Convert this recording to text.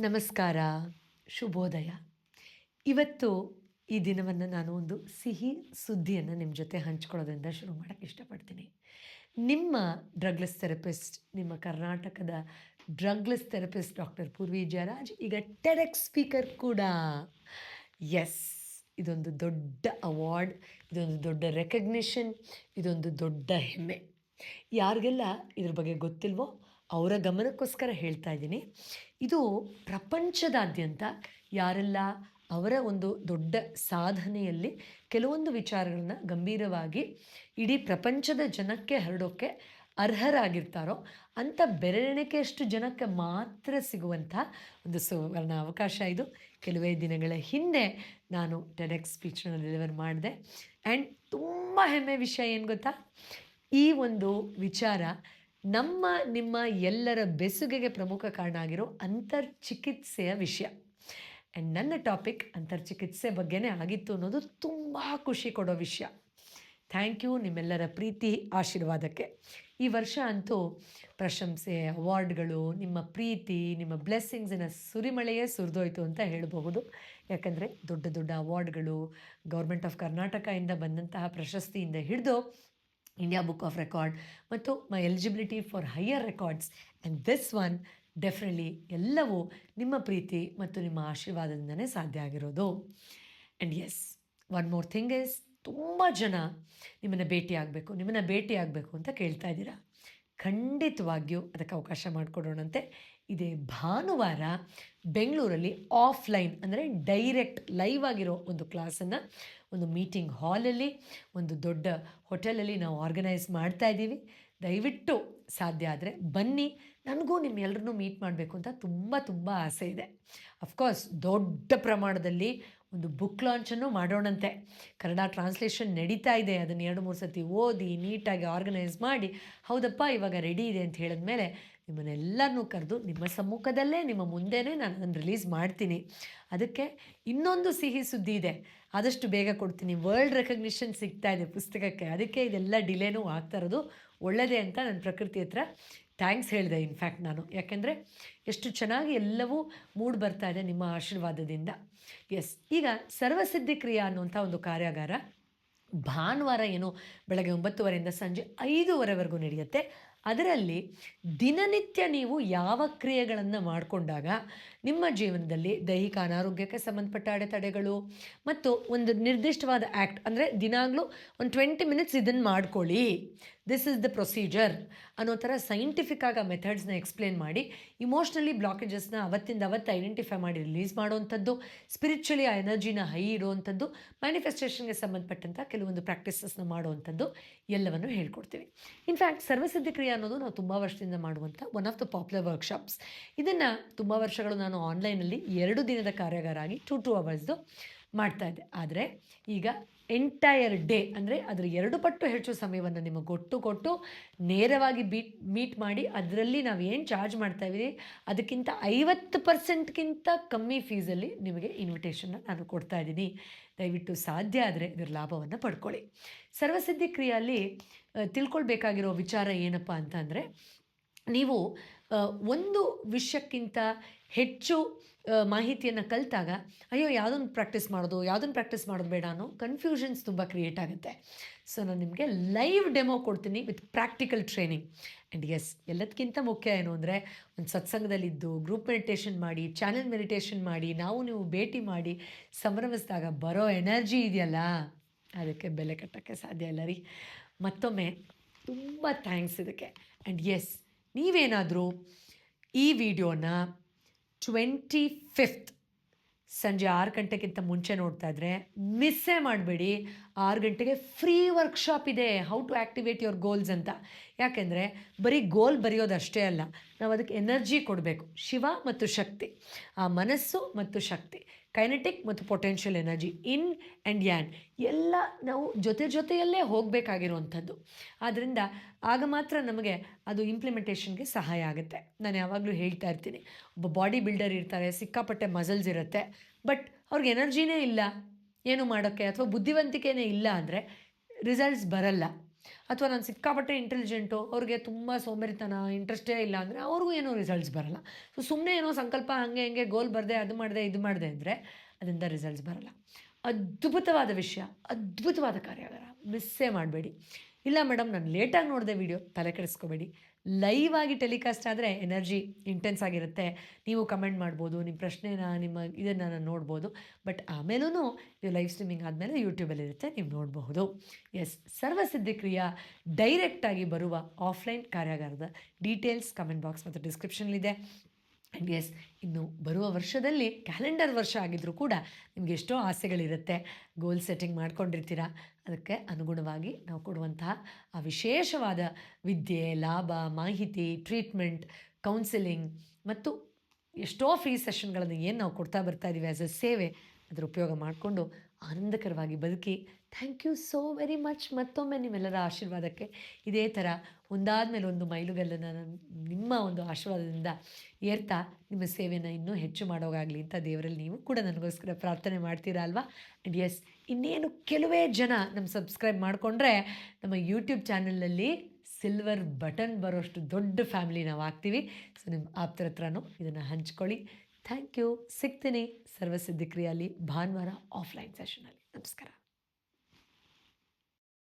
ನಮಸ್ಕಾರ, ಶುಭೋದಯ. ಇವತ್ತು ಈ ದಿನವನ್ನು ನಾನು ಒಂದು ಸಿಹಿ ಸುದ್ದಿಯನ್ನು ನಿಮ್ಮ ಜೊತೆ ಹಂಚ್ಕೊಳ್ಳೋದ್ರಿಂದ ಶುರು ಮಾಡೋಕ್ಕೆ ಇಷ್ಟಪಡ್ತೀನಿ. ನಿಮ್ಮ ಡ್ರಗ್ಲೆಸ್ ಥೆರಪಿಸ್ಟ್ ನಿಮ್ಮ ಕರ್ನಾಟಕದ drugless therapist doctor Purvi Jayaraj ಈಗ ಟೆರೆಕ್ ಸ್ಪೀಕರ್ ಕೂಡ. ಎಸ್ ಇದೊಂದು ದೊಡ್ಡ ಅವಾರ್ಡ್ ಇದೊಂದು ದೊಡ್ಡ ರೆಕಗ್ನಿಷನ್ ಇದೊಂದು ದೊಡ್ಡ ಹೆಮ್ಮೆ. ಯಾರಿಗೆಲ್ಲ ಇದ್ರ ಬಗ್ಗೆ ಗೊತ್ತಿಲ್ವೋ ಅವರ ಗಮನಕ್ಕೋಸ್ಕರ ಹೇಳ್ತಾ ಇದ್ದೀನಿ. ಇದು ಪ್ರಪಂಚದಾದ್ಯಂತ ಯಾರೆಲ್ಲ ಅವರ ಒಂದು ದೊಡ್ಡ ಸಾಧನೆಯಲ್ಲಿ ಕೆಲವೊಂದು ವಿಚಾರಗಳನ್ನ ಗಂಭೀರವಾಗಿ ಇಡೀ ಪ್ರಪಂಚದ ಜನಕ್ಕೆ ಹರಡೋಕ್ಕೆ ಅರ್ಹರಾಗಿರ್ತಾರೋ ಅಂಥ ಬೆರಳೆಣಿಕೆಯಷ್ಟು ಜನಕ್ಕೆ ಮಾತ್ರ ಸಿಗುವಂಥ ಒಂದು ಸುವರ್ಣ ಅವಕಾಶ ಇದು. ಕೆಲವೇ ದಿನಗಳ ಹಿಂದೆ ನಾನು ಟೆಡೆಕ್ಸ್ ಸ್ಪೀಚನ್ನು ಡೆಲಿವರ್ ಮಾಡಿದೆ. ಆ್ಯಂಡ್ ತುಂಬ ಹೆಮ್ಮೆ ವಿಷಯ ಏನು ಗೊತ್ತಾ? ಈ ಒಂದು ವಿಚಾರ ನಮ್ಮ, ನಿಮ್ಮ ಎಲ್ಲರ ಬೆಸುಗೆಗೆ ಪ್ರಮುಖ ಕಾರಣ ಆಗಿರೋ ಅಂತರ್ಚಿಕಿತ್ಸೆಯ ವಿಷಯ. ಆ್ಯಂಡ್ ನನ್ನ ಟಾಪಿಕ್ ಅಂತರ್ಚಿಕಿತ್ಸೆ ಬಗ್ಗೆನೇ ಆಗಿತ್ತು ಅನ್ನೋದು ತುಂಬ ಖುಷಿ ಕೊಡೋ ವಿಷಯ. ಥ್ಯಾಂಕ್ ಯು ನಿಮ್ಮೆಲ್ಲರ ಪ್ರೀತಿ, ಆಶೀರ್ವಾದಕ್ಕೆ. ಈ ವರ್ಷ ಅಂತೂ ಪ್ರಶಂಸೆ ಅವಾರ್ಡ್ಗಳು ನಿಮ್ಮ ಪ್ರೀತಿ, ನಿಮ್ಮ ಬ್ಲೆಸ್ಸಿಂಗ್ಸಿನ ಸುರಿಮಳೆಯೇ ಸುರಿದೋಯ್ತು ಅಂತ ಹೇಳಬಹುದು. ಯಾಕಂದರೆ ದೊಡ್ಡ ದೊಡ್ಡ ಅವಾರ್ಡ್ಗಳು ಗೌರ್ಮೆಂಟ್ ಆಫ್ ಕರ್ನಾಟಕದಿಂದ ಬಂದಂತಹ ಪ್ರಶಸ್ತಿಯಿಂದ ಹಿಡಿದು ಇಂಡಿಯಾ ಬುಕ್ ಆಫ್ ರೆಕಾರ್ಡ್ ಮತ್ತು my eligibility for higher records and this one definitely ಎಲ್ಲವೂ ನಿಮ್ಮ ಪ್ರೀತಿ ಮತ್ತು ನಿಮ್ಮ ಆಶೀರ್ವಾದದಿಂದನೇ ಸಾಧ್ಯ ಆಗಿರೋದು. And yes one more thing is ತುಂಬ ಜನ ನಿಮ್ಮನ್ನು ಭೇಟಿ ಆಗಬೇಕು ನಿಮ್ಮನ್ನು ಭೇಟಿ ಆಗಬೇಕು ಅಂತ ಕೇಳ್ತಾ ಇದ್ದೀರಾ. ಖಂಡಿತವಾಗಿಯೂ ಅದಕ್ಕೆ ಅವಕಾಶ ಮಾಡಿಕೊಡೋಣಂತೆ. ಇದೇ ಭಾನುವಾರ ಬೆಂಗಳೂರಲ್ಲಿ ಆಫ್ಲೈನ್ ಅಂದರೆ ಡೈರೆಕ್ಟ್ ಲೈವ್ ಆಗಿರೋ ಒಂದು ಕ್ಲಾಸನ್ನು, ಒಂದು ಮೀಟಿಂಗ್ ಹಾಲಲ್ಲಿ, ಒಂದು ದೊಡ್ಡ ಹೋಟೆಲಲ್ಲಿ ನಾವು ಆರ್ಗನೈಸ್ ಮಾಡ್ತಾ ಇದ್ದೀವಿ. ದಯವಿಟ್ಟು ಸಾಧ್ಯ ಆದರೆ ಬನ್ನಿ. ನನಗೂ ನಿಮ್ಮೆಲ್ಲರನ್ನೂ ಮೀಟ್ ಮಾಡಬೇಕು ಅಂತ ತುಂಬ ತುಂಬ ಆಸೆ ಇದೆ. ಅಫ್ಕೋರ್ಸ್ ದೊಡ್ಡ ಪ್ರಮಾಣದಲ್ಲಿ ಒಂದು ಬುಕ್ ಲಾಂಚನ್ನು ಮಾಡೋಣಂತೆ. ಕನ್ನಡ ಟ್ರಾನ್ಸ್ಲೇಷನ್ ನಡೀತಾ ಇದೆ. ಅದನ್ನು ಎರಡು, ಮೂರು ಸತಿ ಓದಿ, ನೀಟಾಗಿ ಆರ್ಗನೈಸ್ ಮಾಡಿ, ಹೌದಪ್ಪ, ಇವಾಗ ರೆಡಿ ಇದೆ ಅಂತ ಹೇಳಿದ್ಮೇಲೆ ನಿಮ್ಮನ್ನೆಲ್ಲರನ್ನೂ ಕರೆದು ನಿಮ್ಮ ಸಮ್ಮುಖದಲ್ಲೇ, ನಿಮ್ಮ ಮುಂದೆನೇ ನಾನು ಅದನ್ನು ರಿಲೀಸ್ ಮಾಡ್ತೀನಿ. ಅದಕ್ಕೆ ಇನ್ನೊಂದು ಸಿಹಿ ಸುದ್ದಿ ಇದೆ. ಆದಷ್ಟು ಬೇಗ ಕೊಡ್ತೀನಿ. ವರ್ಲ್ಡ್ ರೆಕಗ್ನಿಷನ್ ಸಿಗ್ತಾ ಇದೆ ಪುಸ್ತಕಕ್ಕೆ. ಅದಕ್ಕೆ ಇದೆಲ್ಲ ಡಿಲೇನೂ ಆಗ್ತಾ ಇರೋದು. ಒಳ್ಳೆಯದೇ ಅಂತ ನನ್ನ ಪ್ರಕೃತಿ ಹತ್ರ ಥ್ಯಾಂಕ್ಸ್ ಹೇಳಿದೆ ಇನ್ಫ್ಯಾಕ್ಟ್ ನಾನು. ಯಾಕೆಂದರೆ ಎಷ್ಟು ಚೆನ್ನಾಗಿ ಎಲ್ಲವೂ ಮೂಡ್ ಬರ್ತಾ ಇದೆ ನಿಮ್ಮ ಆಶೀರ್ವಾದದಿಂದ. ಎಸ್ ಈಗ ಸರ್ವಸಿದ್ಧಿ ಕ್ರಿಯಾ ಅನ್ನುವಂಥ ಒಂದು ಕಾರ್ಯಾಗಾರ ಭಾನುವಾರ ಏನು, ಬೆಳಗ್ಗೆ ಒಂಬತ್ತುವರೆಯಿಂದ ಸಂಜೆ ಐದೂವರೆವರೆಗೂ ನಡೆಯುತ್ತೆ. ಅದರಲ್ಲಿ ದಿನನಿತ್ಯ ನೀವು ಯಾವ ಕ್ರಿಯೆಗಳನ್ನು ಮಾಡಿಕೊಂಡಾಗ ನಿಮ್ಮ ಜೀವನದಲ್ಲಿ ದೈಹಿಕ ಅನಾರೋಗ್ಯಕ್ಕೆ ಸಂಬಂಧಪಟ್ಟ ಅಡೆತಡೆಗಳು ಮತ್ತು ಒಂದು ನಿರ್ದಿಷ್ಟವಾದ ಆ್ಯಕ್ಟ್ ಅಂದರೆ ದಿನಾಗಲೂ ಒಂದು ಟ್ವೆಂಟಿ ಮಿನಿಟ್ಸ್ ಇದನ್ನು ಮಾಡ್ಕೊಳ್ಳಿ. ದಿಸ್ ಇಸ್ ದ ಪ್ರೊಸೀಜರ್ ಅನ್ನೋ ಥರ ಸೈಂಟಿಫಿಕ್ ಆಗಿ ಆ ಮೆಥಡ್ಸ್ನ ಎಕ್ಸ್ಪ್ಲೇನ್ ಮಾಡಿ ಇಮೋಷ್ನಲಿ ಬ್ಲಾಕೇಜಸ್ನ ಅವತ್ತಿಂದ ಅವತ್ತು ಐಡೆಂಟಿಫೈ ಮಾಡಿ ರಿಲೀಸ್ ಮಾಡುವಂಥದ್ದು ಸ್ಪಿರಿಚುಲಿ ಆ ಎನರ್ಜಿನ ಹೈ ಇಡುವಂಥದ್ದು ಮ್ಯಾನಿಫೆಸ್ಟೇಷನ್ಗೆ ಸಂಬಂಧಪಟ್ಟಂಥ ಕೆಲವೊಂದು ಪ್ರಾಕ್ಟೀಸಸ್ನ ಮಾಡುವಂಥದ್ದು ಎಲ್ಲವನ್ನು ಹೇಳ್ಕೊಡ್ತೀವಿ. ಇನ್ಫ್ಯಾಕ್ಟ್ ಸರ್ವಸಿದ್ಧಿ ಕ್ರಿಯೆ ಅನ್ನೋದು ನಾವು ತುಂಬ ವರ್ಷದಿಂದ ಮಾಡುವಂಥ one of the popular workshops ಇದನ್ನು ತುಂಬ ವರ್ಷಗಳು ನಾನು ಆನ್ಲೈನಲ್ಲಿ ಎರಡು ದಿನದ ಕಾರ್ಯಾಗಾರ ಆಗಿ ಟು ಟು ಅವರ್ಸ್ದು ಮಾಡ್ತಾ ಇದ್ದೆ. ಆದರೆ ಈಗ ಎಂಟೈರ್ ಡೇ ಅಂದರೆ ಅದರ ಎರಡು ಪಟ್ಟು ಹೆಚ್ಚು ಸಮಯವನ್ನು ನಿಮಗೆ ಕೊಟ್ಟು ಕೊಟ್ಟು ನೇರವಾಗಿ ಬೀಟ್ ಮೀಟ್ ಮಾಡಿ ಅದರಲ್ಲಿ ನಾವು ಏನು ಚಾರ್ಜ್ ಮಾಡ್ತಾ ಇದ್ದೀವಿ, ಅದಕ್ಕಿಂತ ಐವತ್ತು ಪರ್ಸೆಂಟ್ಗಿಂತ ಕಮ್ಮಿ ಫೀಸಲ್ಲಿ ನಿಮಗೆ ಇನ್ವಿಟೇಷನ್ನ ನಾನು ಕೊಡ್ತಾ ಇದ್ದೀನಿ. ದಯವಿಟ್ಟು ಸಾಧ್ಯ ಆದರೆ ಇದರ ಲಾಭವನ್ನು ಪಡ್ಕೊಳ್ಳಿ. ಸರ್ವಸಿದ್ಧಿ ಕ್ರಿಯೆಯಲ್ಲಿ ತಿಳ್ಕೊಳ್ಬೇಕಾಗಿರೋ ವಿಚಾರ ಏನಪ್ಪ ಅಂತ ನೀವು ಒಂದು ವಿಷಯಕ್ಕಿಂತ ಹೆಚ್ಚು ಮಾಹಿತಿಯನ್ನು ಕಲಿತಾಗ, ಅಯ್ಯೋ ಯಾವುದನ್ನು ಪ್ರಾಕ್ಟೀಸ್ ಮಾಡೋದು ಯಾವುದನ್ನು ಪ್ರಾಕ್ಟೀಸ್ ಮಾಡೋದು ಬೇಡ ಅನ್ನೋ ಕನ್ಫ್ಯೂಷನ್ಸ್ ತುಂಬ ಕ್ರಿಯೇಟ್ ಆಗುತ್ತೆ. ಸೊ ನಾನು ನಿಮಗೆ ಲೈವ್ ಡೆಮೋ ಕೊಡ್ತೀನಿ with practical training and yes ಎಲ್ಲದಕ್ಕಿಂತ ಮುಖ್ಯ ಏನು ಅಂದರೆ, ಒಂದು ಸತ್ಸಂಗದಲ್ಲಿದ್ದು ಗ್ರೂಪ್ ಮೆಡಿಟೇಷನ್ ಮಾಡಿ ಚಾನೆಲ್ ಮೆಡಿಟೇಷನ್ ಮಾಡಿ, ನಾವು ನೀವು ಭೇಟಿ ಮಾಡಿ, ಸಂಭ್ರಮಿಸಿದಾಗ ಬರೋ ಎನರ್ಜಿ ಇದೆಯಲ್ಲ, ಅದಕ್ಕೆ ಬೆಲೆ ಕಟ್ಟೋಕ್ಕೆ ಸಾಧ್ಯ ಇಲ್ಲ ರೀ. ಮತ್ತೊಮ್ಮೆ, ತುಂಬ ಥ್ಯಾಂಕ್ಸ್ ಇದಕ್ಕೆ. ಆ್ಯಂಡ್ ಎಸ್ ನೀವೇನಾದರೂ ಈ ವಿಡಿಯೋನ ಟ್ವೆಂಟಿ ಫಿಫ್ತ್ ಸಂಜೆ ಆರು ಗಂಟೆಗಿಂತ ಮುಂಚೆ ನೋಡ್ತಾ ಇದ್ರೆ ಮಿಸ್ಸೇ ಮಾಡಬೇಡಿ. ಆರು ಗಂಟೆಗೆ ಫ್ರೀ ವರ್ಕ್ಶಾಪ್ ಇದೆ. How to activate your goals ಅಂತ. ಯಾಕೆಂದರೆ ಬರೀ ಗೋಲ್ ಬರೆಯೋದಷ್ಟೇ ಅಲ್ಲ, ನಾವು ಅದಕ್ಕೆ ಎನರ್ಜಿ ಕೊಡಬೇಕು. ಶಿವ ಮತ್ತು ಶಕ್ತಿ. ಆ ಮನಸ್ಸು ಮತ್ತು ಶಕ್ತಿ. ಕೈನೆಟಿಕ್ ಮತ್ತು potential energy yin and yang ಎಲ್ಲ ನಾವು ಜೊತೆ ಜೊತೆಯಲ್ಲೇ ಹೋಗಬೇಕಾಗಿರುವಂಥದ್ದು. ಆದ್ದರಿಂದ ಆಗ ಮಾತ್ರ ನಮಗೆ ಅದು ಇಂಪ್ಲಿಮೆಂಟೇಷನ್ಗೆ ಸಹಾಯ ಆಗುತ್ತೆ. ನಾನು ಯಾವಾಗಲೂ ಹೇಳ್ತಾ ಇರ್ತೀನಿ, ಒಬ್ಬ ಬಾಡಿ ಬಿಲ್ಡರ್ ಇರ್ತಾರೆ, ಸಿಕ್ಕಾಪಟ್ಟೆ ಮಸಲ್ಸ್ ಇರುತ್ತೆ ಬಟ್ ಅವ್ರಿಗೆ ಎನರ್ಜಿನೇ ಇಲ್ಲ. ಏನು ಮಾಡೋಕ್ಕೆ? ಅಥವಾ ಬುದ್ಧಿವಂತಿಕೆನೇ ಇಲ್ಲ ಅಂದರೆ ರಿಸಲ್ಟ್ಸ್ ಬರಲ್ಲ. ಅಥವಾ ನಾನು ಸಿಕ್ಕಾಪಟ್ಟೆ ಇಂಟೆಲಿಜೆಂಟು ಅವ್ರಿಗೆ ತುಂಬ ಸೋಂಬೇರಿತನ ಇಂಟ್ರೆಸ್ಟೇ ಇಲ್ಲ ಅಂದರೆ ಅವ್ರಿಗೂ ಏನೂ ರಿಸಲ್ಟ್ಸ್ ಬರಲ್ಲ. ಸೊ ಸುಮ್ಮನೆ ಏನೋ ಸಂಕಲ್ಪ ಹಾಗೆ ಹಿಂಗೆ ಗೋಲ್ ಬರದೆ, ಅದು ಮಾಡಿದೆ, ಇದು ಮಾಡಿದೆ ಅಂದರೆ ಅದರಿಂದ ರಿಸಲ್ಟ್ಸ್ ಬರಲ್ಲ. ಅದ್ಭುತವಾದ ವಿಷಯ, ಅದ್ಭುತವಾದ ಕಾರ್ಯಾಗಾರ. ಮಿಸ್ಸೇ ಮಾಡಬೇಡಿ. ಇಲ್ಲ ಮೇಡಮ್ ನಾನು ಲೇಟಾಗಿ ನೋಡಿದೆ ವಿಡಿಯೋ ತಲೆ ಕೆಡಿಸ್ಕೋಬೇಡಿ. ಲೈವ್ ಆಗಿ ಟೆಲಿಕಾಸ್ಟ್ ಆದರೆ ಎನರ್ಜಿ ಇಂಟೆನ್ಸ್ ಆಗಿರುತ್ತೆ. ನೀವು ಕಮೆಂಟ್ ಮಾಡ್ಬೋದು ನಿಮ್ಮ ಪ್ರಶ್ನೆನ, ನಿಮ್ಮ ಇದನ್ನು ನಾನು ನೋಡ್ಬೋದು. ಬಟ್ ಆಮೇಲೂ ನೀವು ಲೈವ್ ಸ್ಟ್ರೀಮಿಂಗ್ ಆದಮೇಲೆ ಯೂಟ್ಯೂಬಲ್ಲಿ ಇರುತ್ತೆ, ನೀವು ನೋಡಬಹುದು. ಎಸ್ ಸರ್ವಸಿದ್ಧಿಕ್ರಿಯಾ ಡೈರೆಕ್ಟಾಗಿ ಬರುವ ಆಫ್ಲೈನ್ ಕಾರ್ಯಾಗಾರದ ಡೀಟೇಲ್ಸ್ ಕಮೆಂಟ್ ಬಾಕ್ಸ್ ಮತ್ತು ಡಿಸ್ಕ್ರಿಪ್ಷನ್ಲಿದೆ ಆ್ಯಂಡ್ ಎಸ್ ಇನ್ನು ಬರುವ ವರ್ಷದಲ್ಲಿ ಕ್ಯಾಲೆಂಡರ್ ವರ್ಷ ಆಗಿದ್ದರೂ ಕೂಡ ನಿಮಗೆ ಎಷ್ಟೋ ಆಸೆಗಳಿರುತ್ತೆ. ಗೋಲ್ ಸೆಟ್ಟಿಂಗ್ ಮಾಡ್ಕೊಂಡಿರ್ತೀರಾ. ಅದಕ್ಕೆ ಅನುಗುಣವಾಗಿ ನಾವು ಕೊಡುವಂತಹ ಆ ವಿಶೇಷವಾದ ವಿದ್ಯೆ, ಲಾಭ, ಮಾಹಿತಿ ಟ್ರೀಟ್ಮೆಂಟ್ ಕೌನ್ಸಿಲಿಂಗ್ ಮತ್ತು ಎಷ್ಟೋ ಫ್ರೀ ಸೆಷನ್ಗಳನ್ನು ಏನು ನಾವು ಕೊಡ್ತಾ ಬರ್ತಾ ಇದ್ದೀವಿ ಆ್ಯಸ್ ಅ ಸೇವೆ ಅದರ ಉಪಯೋಗ ಮಾಡಿಕೊಂಡು ಆನಂದಕರವಾಗಿ ಬದುಕಿ. Thank you so very much ಮತ್ತೊಮ್ಮೆ ನಿಮ್ಮೆಲ್ಲರ ಆಶೀರ್ವಾದಕ್ಕೆ ಇದೇ ಥರ ಒಂದಾದ ಮೇಲೆ ಒಂದು ಮೈಲುಗಲ್ಲನ್ನು ನಾನು ನಿಮ್ಮ ಒಂದು ಆಶೀರ್ವಾದದಿಂದ ಏರ್ತಾ ನಿಮ್ಮ ಸೇವೆಯನ್ನು ಇನ್ನೂ ಹೆಚ್ಚು ಮಾಡೋಗಾಗಲಿ ಅಂತ ದೇವರಲ್ಲಿ ನೀವು ಕೂಡ ನನಗೋಸ್ಕರ ಪ್ರಾರ್ಥನೆ ಮಾಡ್ತೀರಾ ಅಲ್ವಾ? ಆ್ಯಂಡ್ ಎಸ್ ಇನ್ನೇನು ಕೆಲವೇ ಜನ ನಮ್ಮ ಸಬ್ಸ್ಕ್ರೈಬ್ ಮಾಡಿಕೊಂಡ್ರೆ ನಮ್ಮ ಯೂಟ್ಯೂಬ್ ಚಾನಲಲ್ಲಿ ಸಿಲ್ವರ್ ಬಟನ್ ಬರೋಷ್ಟು ದೊಡ್ಡ ಫ್ಯಾಮಿಲಿ ನಾವು ಆಗ್ತೀವಿ. ಸೊ ನಿಮ್ಮ ಆಪ್ತರ ಹತ್ರನೂ ಇದನ್ನು ಹಂಚ್ಕೊಳ್ಳಿ. ಥ್ಯಾಂಕ್ ಯು ಸಿಗ್ತೀನಿ ಸರ್ವಸಿದ್ಧಿಕ್ರಿಯಲ್ಲಿ ಭಾನುವಾರ ಆಫ್ಲೈನ್ ಸೆಷನಲ್ಲಿ ನಮಸ್ಕಾರ